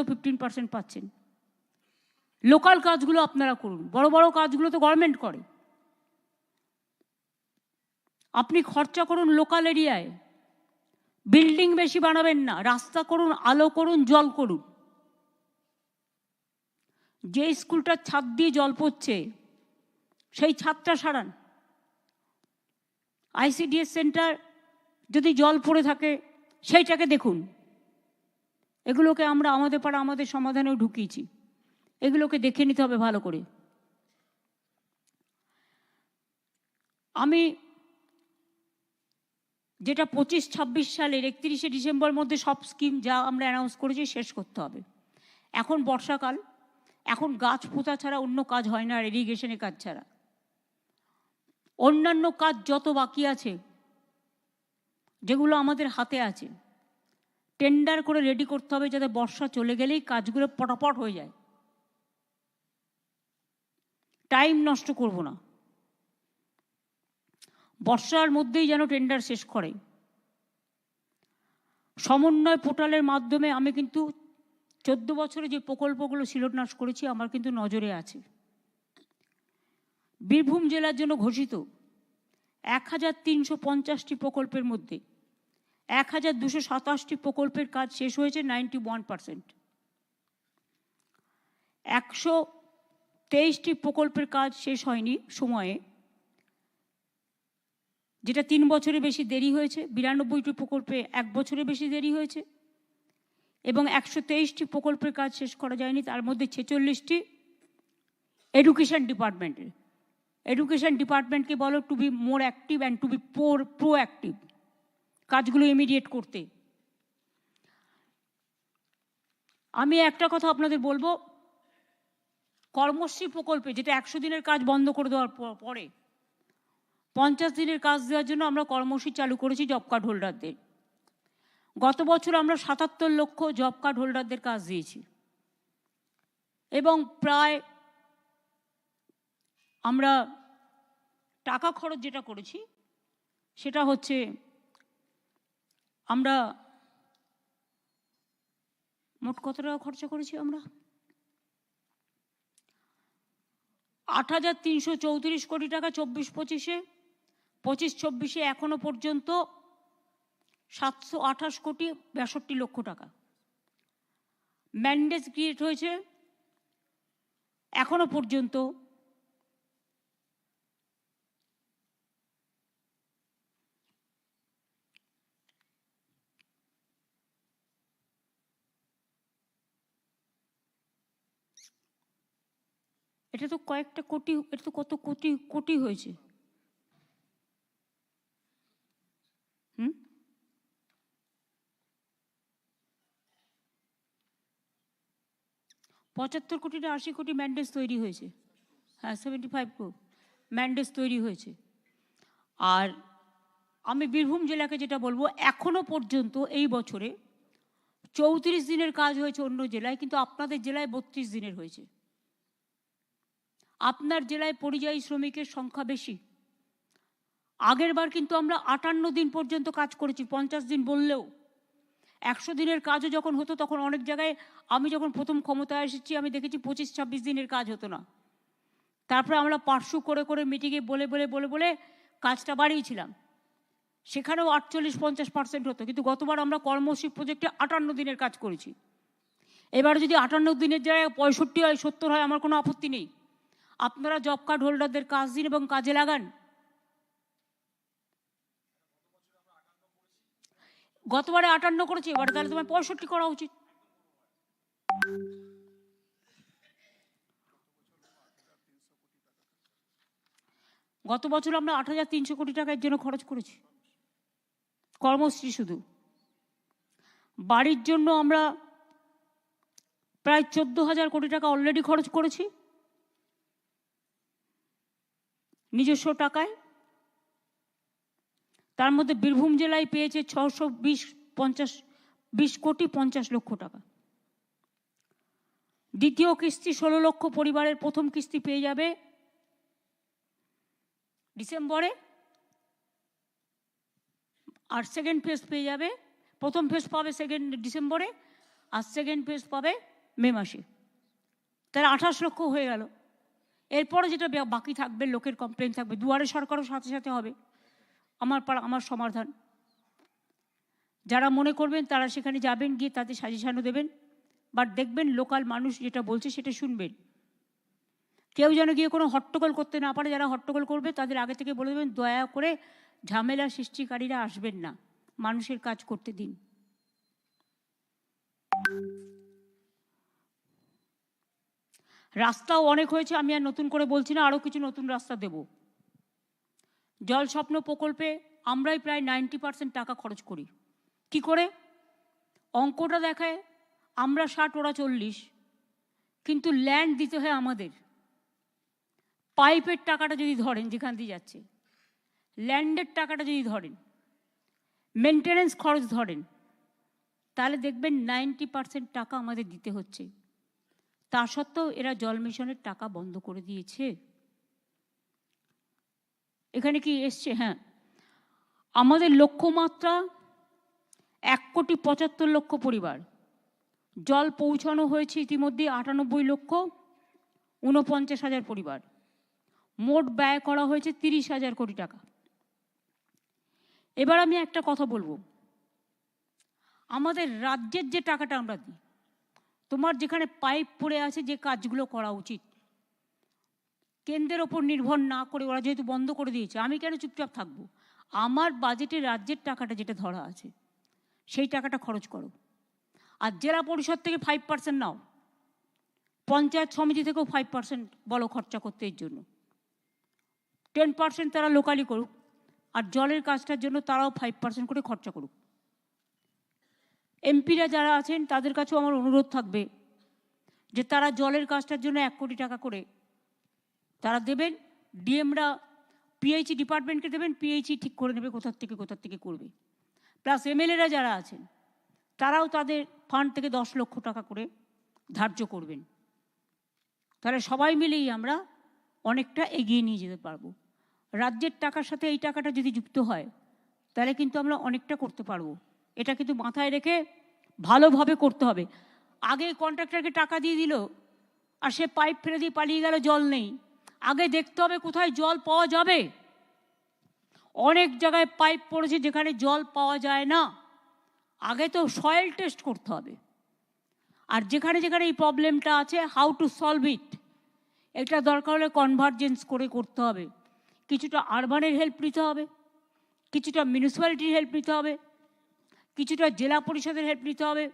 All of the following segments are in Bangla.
তো ফিফটিন পার্সেন্ট পাচ্ছেন। লোকাল কাজগুলো আপনারা করুন। বড় বড় কাজগুলো তো গভর্নমেন্ট করে। আপনি খরচা করুন লোকাল এরিয়ায়। বিল্ডিং বেশি বানাবেন না। রাস্তা করুন, আলো করুন, জল করুন। যে স্কুলটার ছাদ দিয়ে জল পড়ছে, সেই ছাদটা সারান। আইসিডিএস সেন্টার যদি জল পড়ে থাকে, সেইটাকে দেখুন। এগুলোকে আমরা আমাদের পাড়া আমাদের সমাধানেও ঢুকিয়েছি। এগুলোকে দেখে নিতে হবে ভালো করে। আমি যেটা পঁচিশ, ছাব্বিশ সালের একত্রিশে ডিসেম্বর মধ্যে সব স্কিম যা আমরা অ্যানাউন্স করেছি শেষ করতে হবে। এখন বর্ষাকাল, এখন গাছ পোতা ছাড়া অন্য কাজ হয় না, আর ইরিগেশনের কাজ ছাড়া। অন্যান্য কাজ যত বাকি আছে, যেগুলো আমাদের হাতে আছে টেন্ডার করে রেডি করতে হবে যাতে বর্ষা চলে গেলেই কাজগুলো পটাপট হয়ে যায়। টাইম নষ্ট করব না। বর্ষার মধ্যেই যেন টেন্ডার শেষ করে। সমন্বয় পোর্টালের মাধ্যমে আমি কিন্তু চোদ্দ বছরে যে প্রকল্পগুলো শিলান্যাস করেছি, আমার কিন্তু নজরে আছে। বীরভূম জেলার জন্য ঘোষিত এক হাজার তিনশো পঞ্চাশটি প্রকল্পের মধ্যে এক হাজার দুশো সাতাশটি প্রকল্পের কাজ শেষ হয়েছে নাইনটি ওয়ান পারসেন্ট একশো তেইশটি প্রকল্পের কাজ শেষ হয়নি সময়ে, যেটা তিন বছরের বেশি দেরি হয়েছে, বিরানব্বইটি প্রকল্পে এক বছরের বেশি দেরি হয়েছে, এবং একশো তেইশটি প্রকল্পের কাজ শেষ করা যায়নি, তার মধ্যে ছেচল্লিশটি এডুকেশন ডিপার্টমেন্টের। এডুকেশন ডিপার্টমেন্টকে বলো to be more active and to be for proactive কাজগুলো ইমিডিয়েট করতে। আমি একটা কথা আপনাদের বলব, কর্মশ্রী প্রকল্পে যেটা একশো দিনের কাজ বন্ধ করে দেওয়ার পরে, পঞ্চাশ দিনের কাজ দেওয়ার জন্য আমরা কর্মসূচি চালু করেছি জব কার্ড হোল্ডারদের গত বছর আমরা সাতাত্তর লক্ষ জব কার্ড হোল্ডারদের কাজ দিয়েছি। এবং প্রায় আমরা টাকা খরচ যেটা করেছি, সেটা হচ্ছে আমরা মোট কত টাকা খরচা করেছি আমরা? আট হাজার তিনশো চৌত্রিশ কোটি টাকা চব্বিশ পঁচিশে, পঁচিশ চব্বিশে এখনও পর্যন্ত সাতশো আঠাশ কোটি বাষট্টি লক্ষ টাকা। ম্যান্ডেজ ক্রিয়েট হয়েছে এখনও পর্যন্ত এটা তো কয়েকটা কোটি, এটা তো কত কোটি কোটি হয়েছে। হুম? পঁচাত্তর কোটি না আশি কোটি ম্যান্ডেজ তৈরি হয়েছে। হ্যাঁ সেভেন্টি ফাইভ ম্যান্ডেজ তৈরি হয়েছে। আর আমি বীরভূম জেলাকে যেটা বলব, এখনও পর্যন্ত এই বছরে চৌত্রিশ দিনের কাজ হয়েছে অন্য জেলায়, কিন্তু আপনাদের জেলায় বত্রিশ দিনের হয়েছে। আপনার জেলায় পরিযায়ী শ্রমিকের সংখ্যা বেশি। আগের বার কিন্তু আমরা আটান্ন দিন পর্যন্ত কাজ করেছি, পঞ্চাশ দিন বললেও। একশো দিনের কাজও যখন হতো তখন অনেক জায়গায় আমি যখন প্রথম ক্ষমতায় এসেছি, আমি দেখেছি পঁচিশ ছাব্বিশ দিনের কাজ হতো না। তারপরে আমরা পার্শ্ব করে করে মিটিংয়ে বলে বলে বলে বলে কাজটা বাড়িয়েছিলাম। সেখানেও আটচল্লিশ পঞ্চাশ পার্সেন্ট হতো। কিন্তু গতবার আমরা কর্মশ্রী প্রজেক্টে আটান্ন দিনের কাজ করেছি। এবার যদি আটান্ন দিনের জায়গায় পঁয়ষট্টি হয়, সত্তর হয়, আমার কোনো আপত্তি নেই। আপনারা জব কার্ড হোল্ডারদের কাজ দিন এবং কাজে লাগান। গতবারে আটান্ন করেছি, এবারে তাহলে তোমার পঁয়ষট্টি করা উচিত। গত বছর আমরা আট হাজার তিনশো কোটি টাকার জন্য খরচ করেছি। কর্মশ্রী শুধু। বাড়ির জন্য আমরা প্রায় চোদ্দ হাজার কোটি টাকা অলরেডি খরচ করেছি। নিজস্ব টাকায়। তার মধ্যে বীরভূম জেলায় পেয়েছে ছশো বিশ পঞ্চাশ, বিশ কোটি পঞ্চাশ লক্ষ টাকা। দ্বিতীয় কিস্তি ষোলো লক্ষ, পরিবারের প্রথম কিস্তি পেয়ে যাবে ডিসেম্বরে। আর সেকেন্ড ফেজ পেয়ে যাবে, প্রথম ফেজ পাবে সেকেন্ড ডিসেম্বরে, আর সেকেন্ড ফেজ পাবে মে মাসে। তাহলে আঠাশ লক্ষ হয়ে গেল। এরপরে যেটা বাকি থাকবে, লোকের কমপ্লেন থাকবে, দুয়ারে সরকারও সাথে সাথে হবে। আমার পাড়া, আমার সমাধান। যারা মনে করবেন তারা সেখানে যাবেন, গিয়ে তাদের সাজেশানও দেবেন। বাট দেখবেন লোকাল মানুষ যেটা বলছে সেটা শুনবেন। কেউ যেন গিয়ে কোনো হট্টগোল করতে না পারে, যারা হট্টগোল করবে তাদের আগে থেকে বলে দেবেন, দয়া করে ঝামেলা সৃষ্টিকারীরা আসবেন না। মানুষের কাজ করতে দিন। রাস্তাও অনেক হয়েছে, আমি আর নতুন করে বলছি না আরও কিছু নতুন রাস্তা দেব। জল স্বপ্ন প্রকল্পে আমরাই প্রায় নাইনটি পার্সেন্ট টাকা খরচ করি। কি করে? অঙ্কটা দেখায়, আমরা ষাট, ওরা চল্লিশ। কিন্তু ল্যান্ড দিতে হয় আমাদের। পাইপের টাকাটা যদি ধরেন, যেখান দিয়ে যাচ্ছে, ল্যান্ডের টাকাটা যদি ধরেন মেনটেনেন্স খরচ ধরেন, তাহলে দেখবেন নাইনটি পার্সেন্ট টাকা আমাদের দিতে হচ্ছে। তা সত্ত্বেও এরা জল মিশনের টাকা বন্ধ করে দিয়েছে। এখানে কি এসছে? হ্যাঁ। আমাদের লক্ষ্যমাত্রা এক কোটি পঁচাত্তর লক্ষ পরিবার। জল পৌঁছানো হয়েছে ইতিমধ্যে আটানব্বই লক্ষ ঊনপঞ্চাশ হাজার পরিবার। মোট ব্যয় করা হয়েছে তিরিশ হাজার কোটি টাকা। এবার আমি একটা কথা বলব। আমাদের রাজ্যের যে টাকাটা আমরা দিই তোমার যেখানে পাইপ পড়ে আছে যে কাজগুলো করা উচিত। কেন্দ্রের ওপর নির্ভর না করে ওরা যেহেতু বন্ধ করে দিয়েছে, আমি কেন চুপচাপ থাকব? আমার বাজেটে রাজ্যের টাকাটা যেটা ধরা আছে, সেই টাকাটা খরচ করো। আর জেলা পরিষদ থেকে ফাইভ পার্সেন্ট নাও। পঞ্চায়েত সমিতি থেকেও ফাইভ পার্সেন্ট বলো খরচা করতে এর জন্য। টেন পার্সেন্ট তারা লোকালি করুক, আর জলের কাজটার জন্য তারাও ফাইভ পার্সেন্ট করে খরচা করুক। এমপিরা যারা আছেন, তাদের কাছেও আমার অনুরোধ থাকবে যে তারা জলের কাজটার জন্য এক কোটি টাকা করে তারা দেবেন, ডিএমরা পিএইচই ডিপার্টমেন্টকে দেবেন, পিএইচই ঠিক করে নেবে কোথার থেকে কোথার থেকে করবে। প্লাস এমএলএরা যারা আছেন, তারাও তাদের ফান্ড থেকে দশ লক্ষ টাকা করে ধার্য করবেন। তাহলে সবাই মিলেই আমরা অনেকটা এগিয়ে নিয়ে যেতে পারব। রাজ্যের টাকার সাথে এই টাকাটা যদি যুক্ত হয়, তাহলে কিন্তু আমরা অনেকটা করতে পারব। এটা কিন্তু মাথায় রেখে ভালোভাবে করতে হবে। আগে কন্ট্রাক্টরকে টাকা দিয়ে দিল, আর সে পাইপ ফেলে দিয়ে পালিয়ে গেল, জল নেই। আগে দেখতে হবে কোথায় জল পাওয়া যাবে। অনেক জায়গায় পাইপ পড়েছে যেখানে জল পাওয়া যায় না। আগে তো সয়েল টেস্ট করতে হবে। আর যেখানে যেখানে এই প্রবলেমটা আছে হাউ টু সলভ ইট এটা দরকার হলে কনভার্জেন্স করে করতে হবে। কিছুটা আরবানের হেল্প নিতে হবে, কিছুটা মিউনিসিপ্যালিটির হেল্প নিতে হবে। কিছুটা জেলা পরিষদের হেল্প নিতে হবে,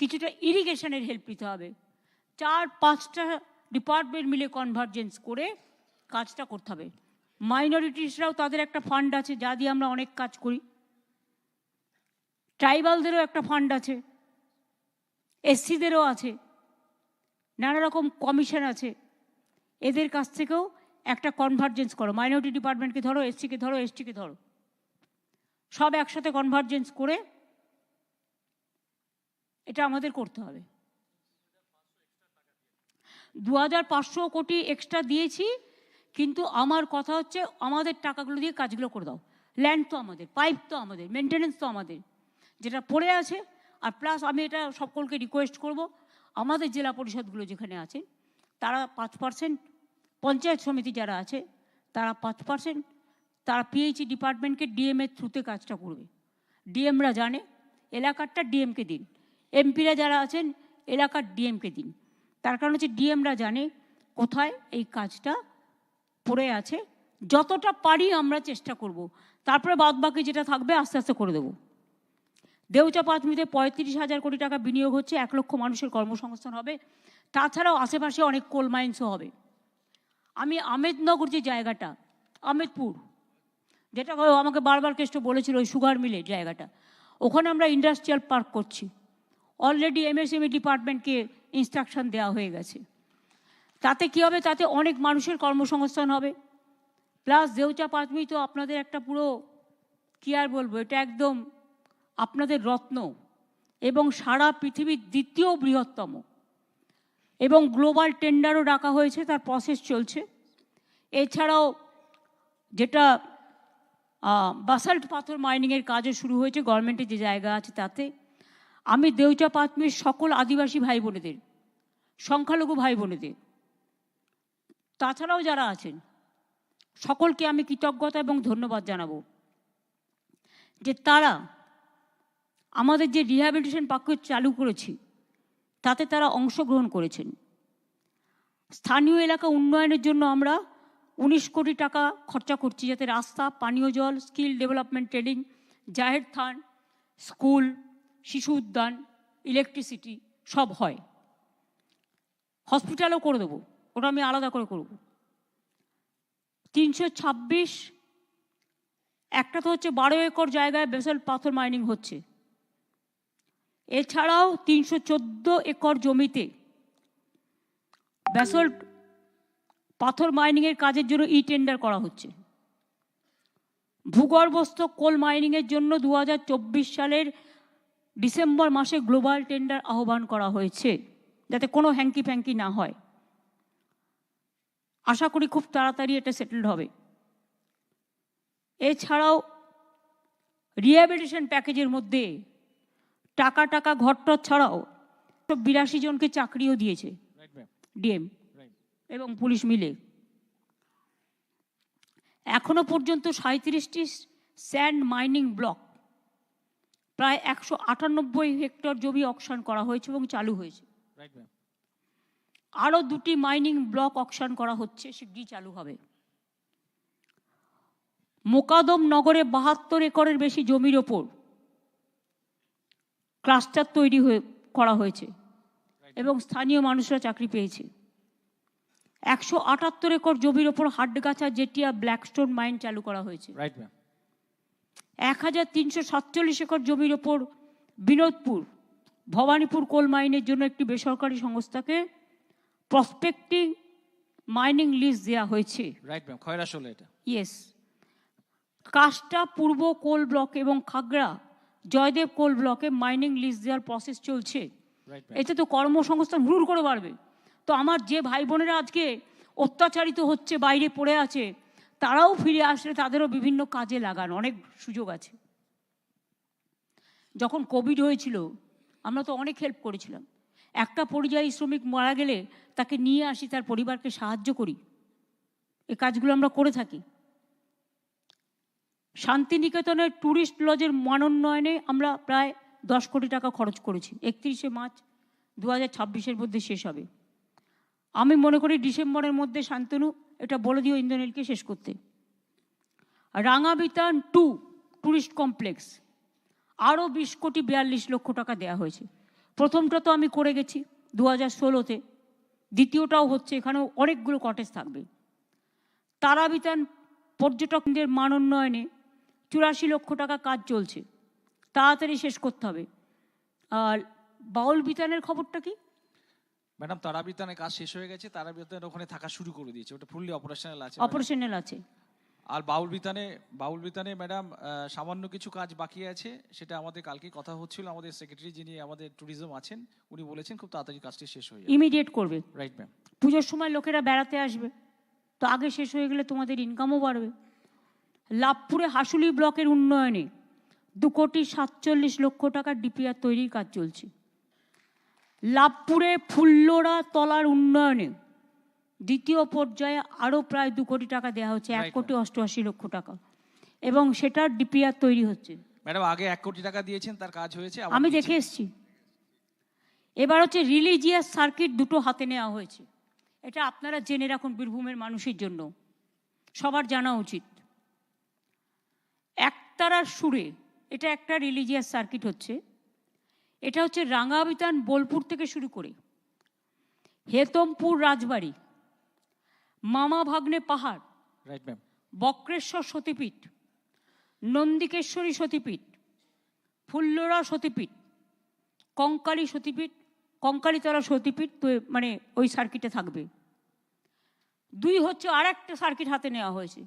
কিছুটা ইরিগেশনের হেল্প নিতে হবে। চার, পাঁচটা ডিপার্টমেন্ট মিলে কনভার্জেন্স করে কাজটা করতে হবে। মাইনরিটিসরাও তাদের একটা ফান্ড আছে, যা দিয়ে আমরা অনেক কাজ করি। ট্রাইবালদেরও একটা ফান্ড আছে এসসিদেরও আছে, নানা রকম কমিশন আছে। এদের কাছ থেকেও একটা কনভার্জেন্স করো। মাইনরিটি ডিপার্টমেন্টকে ধরো এসসিকে ধরো এসটিকে ধরো। সব একসাথে কনভার্জেন্স করে এটা আমাদের করতে হবে। দু হাজার পাঁচশো কোটি এক্সট্রা দিয়েছি, কিন্তু আমার কথা হচ্ছে আমাদের টাকাগুলো দিয়ে কাজগুলো করে দাও। ল্যান্ড তো আমাদের পাইপ তো আমাদের মেনটেনেন্স তো আমাদের, যেটা পড়ে আছে। আর প্লাস আমি এটা সকলকে রিকোয়েস্ট করব, আমাদের জেলা পরিষদগুলো যেখানে আছে, তারা পাঁচ পার্সেন্ট পঞ্চায়েত সমিতি যারা আছে, তারা পাঁচ পার্সেন্ট তারা পিএইচই ডিপার্টমেন্টকে ডিএমের থ্রুতে কাজটা করবে। ডিএমরা জানে, এলাকারটা ডিএমকে দিন। এমপিরা যারা আছেন, এলাকার ডিএমকে দিন। তার কারণ হচ্ছে ডিএমরা জানে কোথায় এই কাজটা পড়ে আছে। যতটা পারি আমরা চেষ্টা করব। তারপরে বাদ বাকি যেটা থাকবে, আস্তে আস্তে করে দেবো। দেউচা পাঁচমিতে পঁয়ত্রিশ হাজার কোটি টাকা বিনিয়োগ হচ্ছে, এক লক্ষ মানুষের কর্মসংস্থান হবে। তাছাড়াও আশেপাশে অনেক কোল মাইন্সও হবে। আমি আমেদনগর যে জায়গাটা আমেদপুর যেটা আমাকে বারবার কেষ্ট বলেছিল ওই সুগার মিলের জায়গাটা, ওখানে আমরা ইন্ডাস্ট্রিয়াল পার্ক করছি। অলরেডি এমএসএমই ডিপার্টমেন্টকে ইনস্ট্রাকশন দেওয়া হয়ে গেছে। তাতে কী হবে? তাতে অনেক মানুষের কর্মসংস্থান হবে। প্লাস দেউচা পাঁচমি তো আপনাদের একটা পুরো, কী আর বলব, এটা একদম আপনাদের রত্ন। এবং সারা পৃথিবীর দ্বিতীয় বৃহত্তম। এবং গ্লোবাল টেন্ডারও ডাকা হয়েছে, তার প্রসেস চলছে। এছাড়াও যেটা বাসাল্ট পাথর মাইনিংয়ের কাজও শুরু হয়েছে গভর্নমেন্টের যে জায়গা আছে তাতে। আমি দেউচা পাতমির সকল আদিবাসী ভাই বোনেদের সংখ্যালঘু ভাই বোনেদের তাছাড়াও যারা আছেন, সকলকে আমি কৃতজ্ঞতা এবং ধন্যবাদ জানাব যে তারা আমাদের যে রিহ্যাবিলিটেশন পাক্য চালু করেছি, তাতে তারা অংশগ্রহণ করেছেন। স্থানীয় এলাকা উন্নয়নের জন্য আমরা উনিশ কোটি টাকা খরচা করছি যাতে রাস্তা, পানীয় জল skill development training Jaher Than school শিশু উদ্যান ইলেকট্রিসিটি সব হয়। হসপিটালও করে দেবো। ওটা আমি আলাদা করে করব। তিনশো ছাব্বিশ, একটা তো হচ্ছে বারো একর জায়গায় বেসল পাথর মাইনিং হচ্ছে। এছাড়াও তিনশো চোদ্দ একর জমিতে ব্যাসল্ট পাথর মাইনিংয়ের কাজের জন্য ই টেন্ডার করা হচ্ছে। ভূগর্ভস্থ কোল মাইনিংয়ের জন্য দু হাজার চব্বিশ সালের ডিসেম্বর মাসে গ্লোবাল টেন্ডার আহ্বান করা হয়েছে যাতে কোনো হ্যাঙ্কি ফ্যাঙ্কি না হয়। আশা করি খুব তাড়াতাড়ি এটা সেটেলড হবে। এছাড়াও রিহ্যাবিলিটেশন প্যাকেজের মধ্যে টাকা টাকা ঘরটর ছাড়াও বিরাশি জনকে চাকরিও দিয়েছে ডিএম এবং পুলিশ মিলে। এখনও পর্যন্ত সাঁত্রিশটি স্যান্ড মাইনিং ব্লক প্রায় একশো আটানব্বই হেক্টর জমি অকশন করা হয়েছে এবং চালু হয়েছে। আরও দুটি মাইনিং ব্লক অকশন করা হচ্ছে শীঘ্রই চালু হবে। মোকাদম নগরে বাহাত্তর একরের বেশি জমির ওপর ক্লাস্টার তৈরি হয়ে করা হয়েছে এবং স্থানীয় মানুষরা চাকরি পেয়েছে। একশো আটাত্তর একর জমির ওপর হাডগাছা জেটিয়া ব্ল্যাকস্টোন মাইন চালু করা হয়েছে। রাইট ম্যাম এক হাজার তিনশো সাতচল্লিশ একর জমির ওপর বিনোদপুর ভবানীপুর কোল মাইনের জন্য একটি বেসরকারি সংস্থাকে প্রসপেক্টিং মাইনিং লিস্ট দেওয়া হয়েছে। রাইট ম্যাম খয়রা এটা। ইয়েস কাষ্টা পূর্ব কোল ব্লক এবং খাগড়া জয়দেব কোল ব্লকে মাইনিং লিস্ট দেওয়ার প্রসেস চলছে। এতে তো কর্মসংস্থান হুড় করে বাড়বে। তো আমার যে ভাই বোনেরা আজকে অত্যাচারিত হচ্ছে বাইরে পড়ে আছে তারাও ফিরে আসলে তাদেরও বিভিন্ন কাজে লাগান, অনেক সুযোগ আছে। যখন কোভিড হয়েছিল, আমরা তো অনেক হেল্প করেছিলাম। একটা পরিযায়ী শ্রমিক মারা গেলে তাকে নিয়ে আসি, তার পরিবারকে সাহায্য করি। এ কাজগুলো আমরা করে থাকি। শান্তিনিকেতনের ট্যুরিস্ট লজের মানোন্নয়নে আমরা প্রায় দশ কোটি টাকা খরচ করেছি। একত্রিশে মার্চ দু হাজার ছাব্বিশের মধ্যে শেষ হবে। আমি মনে করি ডিসেম্বরের মধ্যে শান্তনু এটা বলে দিও ইন্দ্রনীলকে শেষ করতে। Rangabitan two tourist complex. আরও বিশ কোটি বিয়াল্লিশ লক্ষ টাকা দেওয়া হয়েছে। প্রথমটা তো আমি করে গেছি দু হাজার ষোলোতে। দ্বিতীয়টাও হচ্ছে এখানেও অনেকগুলো কটেজ থাকবে। তারাবিতান পর্যটকদের মান উন্নয়নে চুরাশি লক্ষ টাকা কাজ চলছে। তাড়াতাড়ি শেষ করতে হবে। আর বাউল বিতানের খবরটা কি? ম্যাডাম তারাবিতানের কাজ শেষ হয়ে গেছে তারাবিতানের ওখানে থাকা শুরু করে দিয়েছে। ওটা ফুললি অপারেশনাল আছে। অপারেশনাল আছে। আর বাউল বিতানে বাউল বিতানে ম্যাডাম সামান্য কিছু কাজ বাকি আছে সেটা আমাদের কালকে কথা হচ্ছিল আমাদের সেক্রেটারি যিনি আমাদের ট্যুরিজম আছেন উনি বলেছেন খুব তাড়াতাড়ি কাজটি শেষ হয়ে যাবে। ইমিডিয়েট করবে। রাইট ম্যাম পুজোর সময় লোকেরা বেড়াতে আসবে। তো আগে শেষ হয়ে গেলে তোমাদের ইনকামও বাড়বে। লাভপুরে হাসুলি ব্লকের উন্নয়নে দু কোটি সাতচল্লিশ লক্ষ টাকার ডিপিআর তৈরির কাজ চলছে। লাভপুরে ফুল্লোরা তলার উন্নয়নে দ্বিতীয় পর্যায়ে আরও প্রায় দু কোটি টাকা দেওয়া হচ্ছে এক কোটি অষ্টআশি লক্ষ টাকা। এবং সেটার ডিপিআর তৈরি হচ্ছে। ম্যাডাম আগে এক কোটি টাকা দিয়েছেন তার কাজ হয়েছে আমি দেখে এসেছি। এবার হচ্ছে রিলিজিয়াস সার্কিট দুটো হাতে নেওয়া হয়েছে। এটা আপনারা জেনে রাখুন বীরভূমের মানুষের জন্য। সবার জানা উচিত। একতারার সুরে এটা একটা রিলিজিয়াস সার্কিট হচ্ছে। এটা হচ্ছে রাঙাবিতান বোলপুর থেকে শুরু করে হেতমপুর রাজবাড়ি মামা ভাগ্নে পাহাড় রাইট ম্যাম বক্রেশ্বর সতীপীঠ নন্দিকেশ্বরী সতীপীঠ ফুল্লরা সতীপীঠ কঙ্কালী সতীপীঠ কঙ্কালীতলা সতীপীঠ তো মানে ওই সার্কিটে থাকবে। দুই হচ্ছে আর একটা সার্কিট হাতে নেওয়া হয়েছে।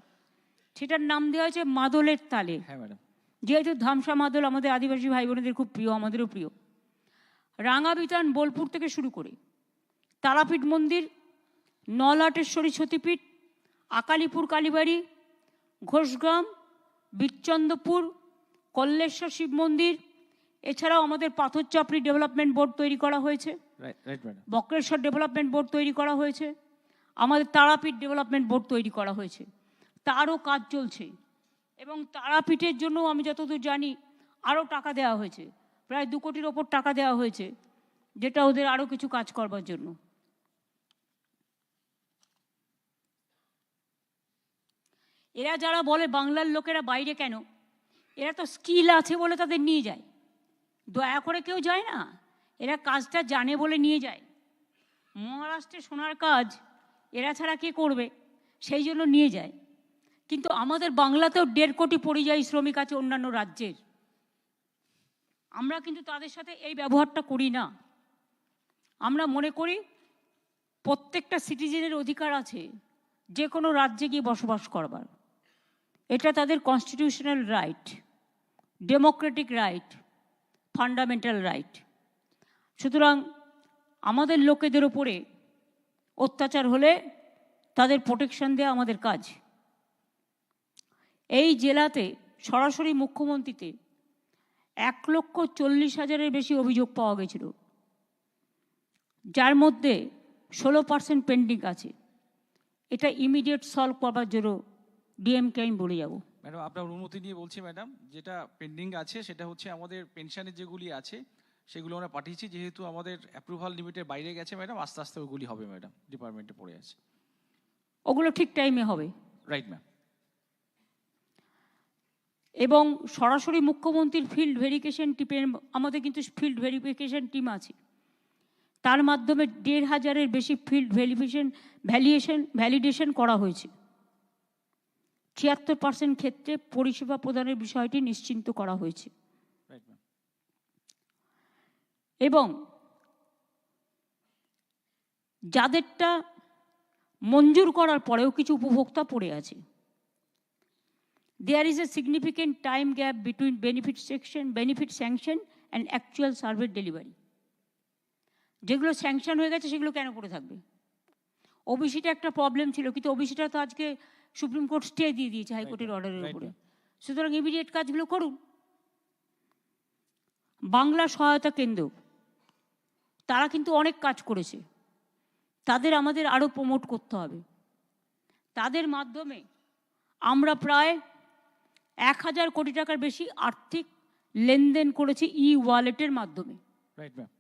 সেটার নাম দেওয়া হয়েছে মাদলের তালে। হ্যাঁ ম্যাডাম যেহেতু ধামসা মাদল আমাদের আদিবাসী ভাই বোনেদের খুব প্রিয় আমাদেরও প্রিয়। রাঙাবিতান বোলপুর থেকে শুরু করে। তারাপীঠ মন্দির নলাটেশ্বরী সতীপীঠ আকালিপুর কালীবাড়ি ঘোষগ্রাম বিচ্চন্দ্রপুর কল্লেশ্বর শিব মন্দির এছাড়াও আমাদের পাথর চাপড়ি ডেভেলপমেন্ট বোর্ড তৈরি করা হয়েছে। বক্রেশ্বর ডেভেলপমেন্ট বোর্ড তৈরি করা হয়েছে। আমাদের তারাপীঠ ডেভেলপমেন্ট বোর্ড তৈরি করা হয়েছে। তারও কাজ চলছে। এবং তারাপীঠের জন্য আমি যতদূর জানি আরও টাকা দেওয়া হয়েছে। প্রায় দু কোটির ওপর টাকা দেওয়া হয়েছে, যেটা ওদের আরও কিছু কাজ করবার জন্য। এরা যারা বলে বাংলার লোকেরা বাইরে কেন, এরা তো স্কিল আছে বলে তাদের নিয়ে যায়। দয়া করে কেউ যায় না, এরা কাজটা জানে বলে নিয়ে যায়। মহারাষ্ট্রে সোনার কাজ, এরা ছাড়া কে করবে, সেই জন্য নিয়ে যায়। কিন্তু আমাদের বাংলাতেও দেড় কোটি পরিযায়ী শ্রমিক আছে অন্যান্য রাজ্যের। আমরা কিন্তু তাদের সাথে এই ব্যবহারটা করি না। আমরা মনে করি প্রত্যেকটা সিটিজেনের অধিকার আছে যে কোনো রাজ্যে গিয়ে বসবাস করবার। এটা তাদের constitutional right democratic right fundamental right সুতরাং আমাদের লোকেদের ওপরে অত্যাচার হলে তাদের প্রোটেকশন দেওয়া আমাদের কাজ। এই জেলাতে সরাসরি মুখ্যমন্ত্রীতে এক লক্ষ চল্লিশ হাজারের বেশি অভিযোগ পাওয়া গেছিল। যার মধ্যে ষোলো পার্সেন্ট পেন্ডিং আছে। এটা ইমিডিয়েট সলভ করবার জন্য ডিএমকে আমি বলে যাব। ম্যাডাম আপনার অনুমতি নিয়ে বলছি ম্যাডাম যেটা পেন্ডিং আছে সেটা হচ্ছে আমাদের পেনশনের যেগুলি আছে সেগুলো আমরা পাঠিয়েছি যেহেতু আমাদের অ্যাপ্রুভাল লিমিটের বাইরে গেছে ম্যাডাম আস্তে আস্তে ওগুলি হবে ম্যাডাম ডিপার্টমেন্টে পড়ে আছে। ওগুলো ঠিক টাইমে হবে। Right ma'am. এবং সরাসরি মুখ্যমন্ত্রীর ফিল্ড ভেরিফিকেশন টিপের আমাদের কিন্তু ফিল্ড ভেরিফিকেশন টিম আছে। তার মাধ্যমে দেড় হাজারের বেশি ফিল্ড ভেরিফিকেশন ভ্যালিয়েশন ভ্যালিডেশন করা হয়েছে। ছিয়াত্তর পার্সেন্ট ক্ষেত্রে পরিষেবা প্রদানের বিষয়টি নিশ্চিন্ত করা হয়েছে। এবং যাদেরটা মঞ্জুর করার পরেও কিছু উপভোক্তা পড়ে আছে। There is a significant time gap between benefit section benefit sanction and actual service delivery যেগুলো স্যাংশন হয়ে গেছে সেগুলো কেন পড়ে থাকবে? ওবিসিটা একটা প্রবলেম ছিল কিন্তু ওবিসিটা তো আজকে সুপ্রিম কোর্ট স্টে দিয়ে দিয়েছে হাইকোর্টের অর্ডারের উপরে। সুতরাং ইমিডিয়েট কাজগুলো করুন। বাংলা সহায়তা কেন্দ্র তারা কিন্তু অনেক কাজ করেছে। তাদের আমাদের আরও প্রমোট করতে হবে। তাদের মাধ্যমে আমরা প্রায় এক হাজার কোটি টাকার বেশি আর্থিক লেনদেন করেছে ই ওয়ালেটের মাধ্যমে। রাইট ম্যাম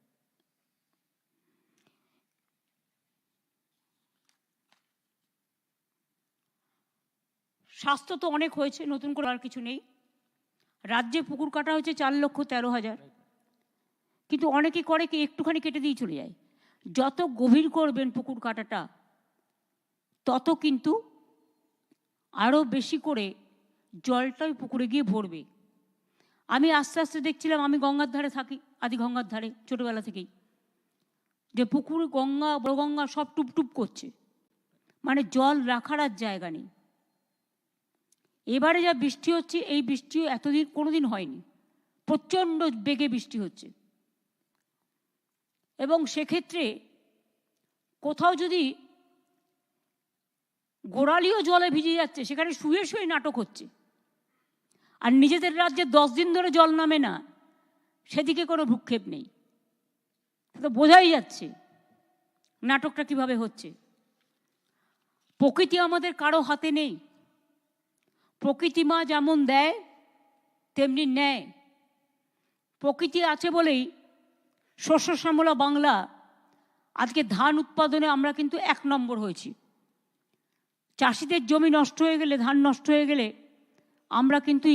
স্বাস্থ্য তো অনেক হয়েছে নতুন করে আর কিছু নেই। রাজ্যে পুকুর কাটা হয়েছে চার লক্ষ তেরো হাজার। কিন্তু অনেকে করে কি একটুখানি কেটে দিয়ে চলে যায়। যত গভীর করবেন পুকুর কাটাটা তত কিন্তু আরও বেশি করে জলটা ওই পুকুরে গিয়ে ভরবে। আমি আস্তে আস্তে দেখছিলাম আমি গঙ্গার ধারে থাকি আদি গঙ্গার ধারে, ছোটোবেলা থেকেই। যে পুকুর, গঙ্গা বড় গঙ্গা সব টুপটুপ করছে। মানে জল রাখার আর জায়গা নেই। এবারে যা বৃষ্টি হচ্ছে, এই বৃষ্টিও এতদিন কোনোদিন হয়নি। প্রচণ্ড বেগে বৃষ্টি হচ্ছে। এবং সেক্ষেত্রে কোথাও যদি গোড়ালিও জলে ভিজে যাচ্ছে, সেখানে শুয়ে শুয়ে নাটক হচ্ছে। আর নিজেদের রাজ্যে দশ দিন ধরে জল নামে না, সেদিকে কোনো ভূক্ষেপ নেই। তো বোঝাই যাচ্ছে নাটকটা কীভাবে হচ্ছে। প্রকৃতি আমাদের কারও হাতে নেই। প্রকৃতি মা যেমন দেয়, তেমনি নেয়। প্রকৃতি আছে বলেই শস্য শ্যামলা বাংলা, আজকে ধান উৎপাদনে আমরা কিন্তু এক নম্বর হয়েছি। চাষিদের জমি নষ্ট হয়ে গেলে, ধান নষ্ট হয়ে গেলে আমরা কিন্তু